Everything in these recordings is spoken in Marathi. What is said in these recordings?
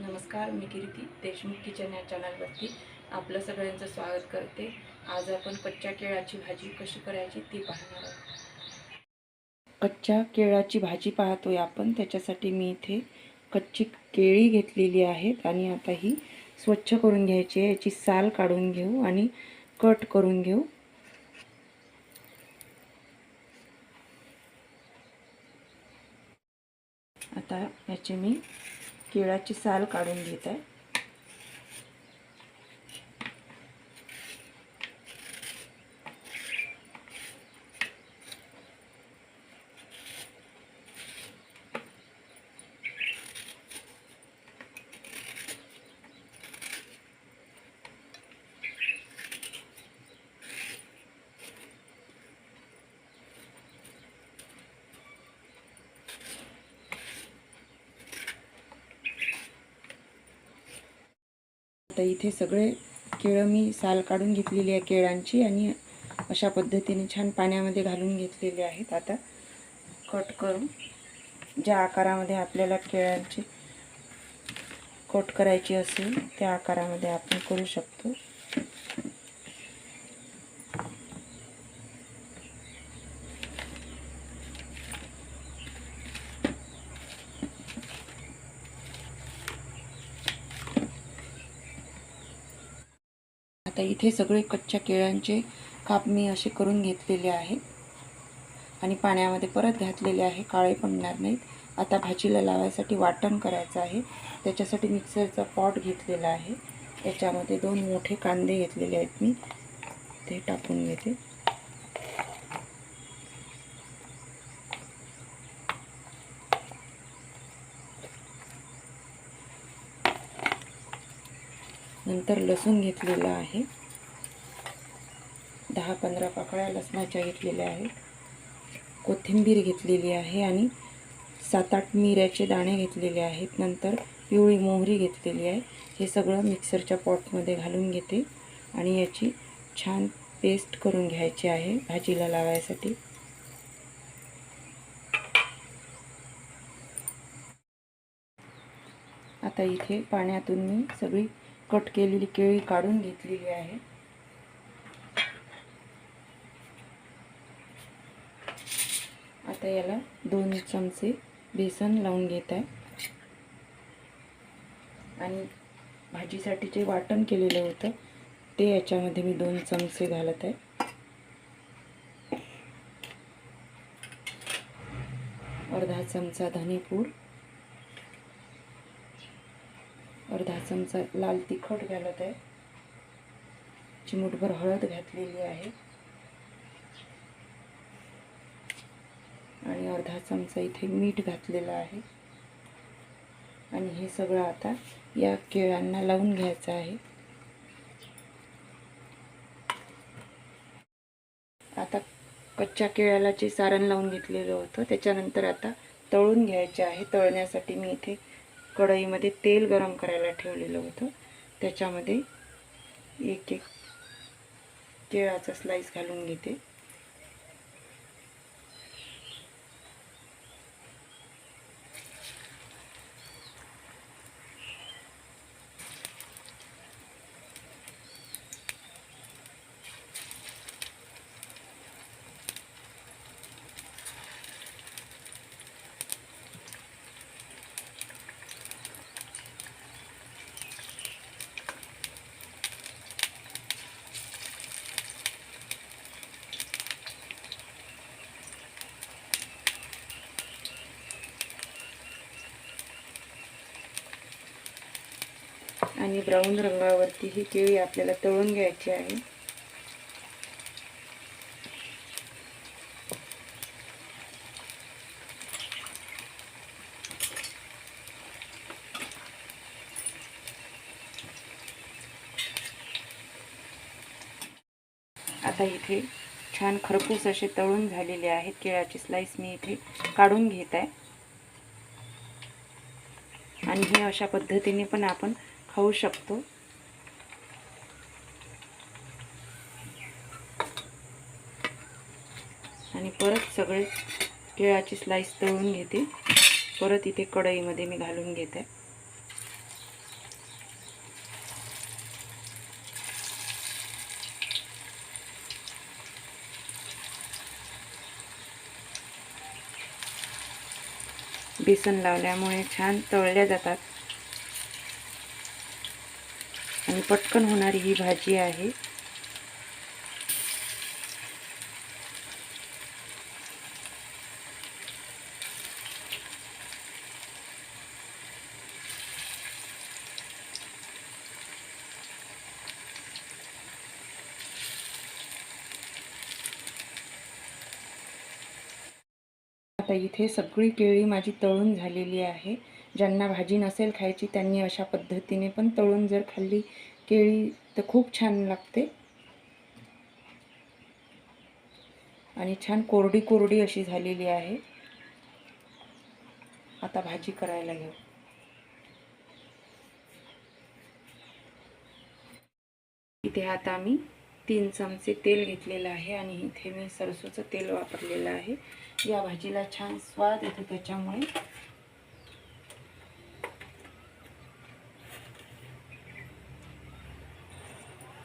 नमस्कार मी कीर्ती देशमुख किचन या चॅनलवरती आपलं सगळ्यांचं स्वागत करते. आज आपण कच्च्या केळाची भाजी कशी करायची ती पाहणार आहोत. कच्च्या केळाची भाजी पाहतोय आपण. त्याच्यासाठी मी इथे कच्ची केळी घेतलेली आहेत आणि आता ही स्वच्छ करून घ्यायची आहे. याची साल काढून घेऊ आणि कट करून घेऊ. आता याची मी केळाची साल काढून घेत आहे. आता इथे सगळे केळं मी साल काढून घेतलेली आहे केळांची आणि अशा पद्धतीने छान पाण्यामध्ये घालून घेतलेले आहेत. आता कट करून ज्या आकारामध्ये आपल्याला केळांची कट करायची असेल त्या आकारामध्ये आपण करू शकतो. आता इथे सगळे कच्च्या केळ्यांचे काप मी असे करून घेतलेले आहे. आणि पाण्यामध्ये परत घातलेले आहे. काळे पडणार नाहीत. आता भाजीला लावायसाठी वाटण करायचं आहे. त्याच्यासाठी मिक्सरचा पॉट घेतलेला आहे. त्याच्यामध्ये दोन मोठे कांदे घेतलेले आहेत मी. ते टाकून घेते. नंतर लसूण घेतलेला आहे. दहा पंधरा पाकळ्या लसणाच्या घेतलेल्या आहेत. कोथिंबीर घेतलेली आहे आणि सात आठ मिऱ्याचे दाणे घेतलेले आहेत. नंतर पिवळी मोहरी घेतलेली आहे. हे सगळं मिक्सरच्या पॉटमध्ये घालून घेते आणि याची छान पेस्ट करून घ्यायची आहे भाजीला लावायसाठी. आता इथे पाण्यातून मी सगळी कट केलेली केळी काढून घेतलेली आहे. आता याला दोन चमचे बेसन लावून घेत आहे. आणि भाजीसाठी जे वाटण केलेलं होतं ते याच्यामध्ये मी दोन चमचे घालत आहे. अर्धा चमचा धनेपूड अर्धा चमचा लाल तिखट घालत आहे. चिमूटभर हळद घातलेली आहे. आणि अर्धा चमचा इथे मीठ घातलेलं आहे. आणि हे सगळं आता या केळ्यांना लावून घ्यायचं आहे. आता कच्च्या केळ्याला जे सारण लावून घेतलेलं होतं त्याच्यानंतर आता तळून घ्यायचे आहे. तळण्यासाठी मी इथे कढईमध्ये तेल गरम करायला ठेवलेलं होतं. त्याच्यामध्ये एक एक केळाचा स्लाईस घालून घेते. आणि ब्राऊन रंगावरती ही केळी आपल्याला तळून घ्यायची आहे. आता इथे छान खरपूस असे तळून झालेले आहेत. केळाची स्लाईस मी इथे काढून घेत आहे. आणि हे अशा पद्धतीने पण आपण खाऊ शकतो. आणि परत सगळे केळाची स्लाईस तळून घेते. परत इथे कढईमध्ये मी घालून घेते. बेसन लावल्यामुळे छान तळल्या जातात. आणि पटकन होणारी ही भाजी आहे. आता इथे सगळी केळी माझी तळून झालेली आहे. ज्यांना भाजी नसेल खायची त्यांनी अशा पद्धतीने पण तळून जर खाल्ली केळी तर खूप छान लागते. आणि छान कोरडी कोरडी अशी झालेली आहे. आता भाजी करायला घेऊ. इथे आता मी तीन चमचे तेल घेतलेलं आहे आणि इथे मी सरसोचं तेल वापरलेलं आहे. या भाजीला छान स्वाद येतो त्याच्यामुळे.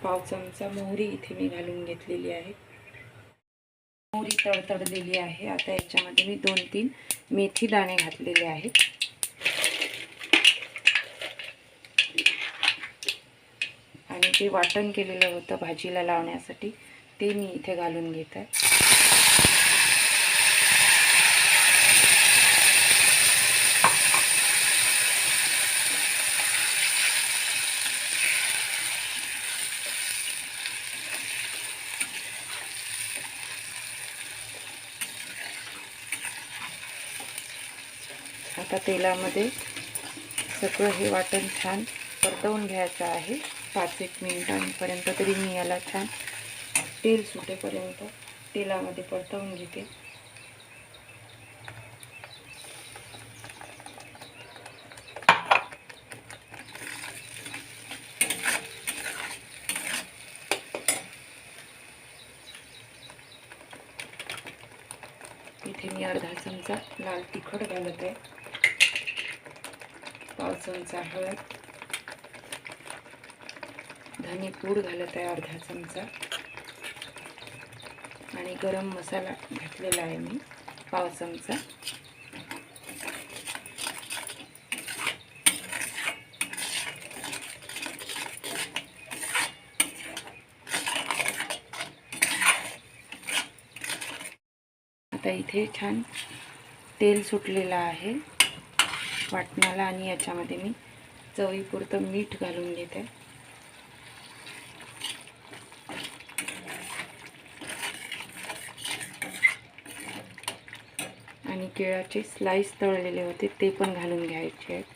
पाव चमचा मोहरी इथे मी घालून घेतलेली आहे. मोहरी तडतडलेली आहे. आता याच्यामध्ये मी दोन तीन मेथी दाणे घातलेले आहेत. आणि जे वाटण केलेलं होतं भाजीला लावण्यासाठी ते मी इथे घालून घेत आहे. आता तेलामध्ये सगळं हे वाटण छान परतवून घ्यायचं आहे. पाच एक मिनिटांपर्यंत तरी मी याला छान तेल सुटेपर्यंत तेलामध्ये परतवून घेते. इथे मी अर्धा चमचा लाल तिखट घालत. आहे पाव चमचा हळद धने पूड घालत आहे अर्धा चमचा. आणि गरम मसाला घातलेला आहे मी पाव चमचा. आता इथे छान तेल सुटलेलं आहे. वाटणाला आणि याच्यामध्ये मी चवीपुरतं मीठ घालून घेते. आणि केळाचे स्लाईस तळलेले होते ते पण घालून घ्यायचे आहेत.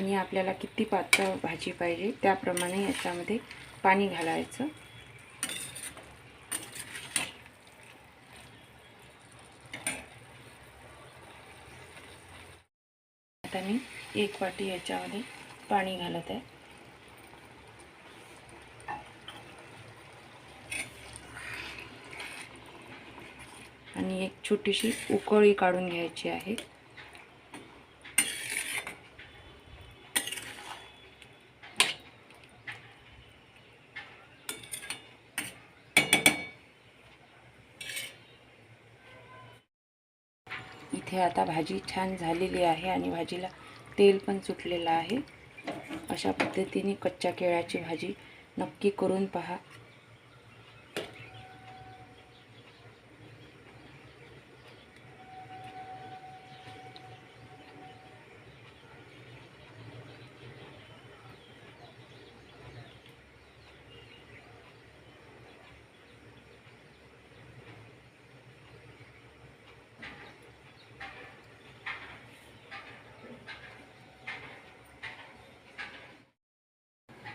आणि आपल्याला किती पातळ भाजी पाहिजे त्याप्रमाणे याच्यामध्ये पाणी घालायचं. आता मी एक वाटी याच्यामध्ये पाणी घालत आहे. आणि एक छोटीशी उकळी काढून घ्यायची आहे. इथे आता भाजी छान झालेली आहे आणि भाजीला तेल पण सुटलेलं आहे. अशा पद्धतीने कच्च्या केळ्याची भाजी नक्की करून पहा.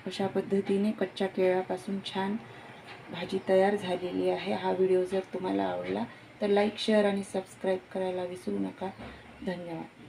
अशा पद्धतीने कच्च्या केळापासून छान भाजी तयार झालेली आहे. हा व्हिडिओ जर तुम्हाला आवडला तर लाईक शेअर आणि सबस्क्राईब करायला विसरू नका. धन्यवाद.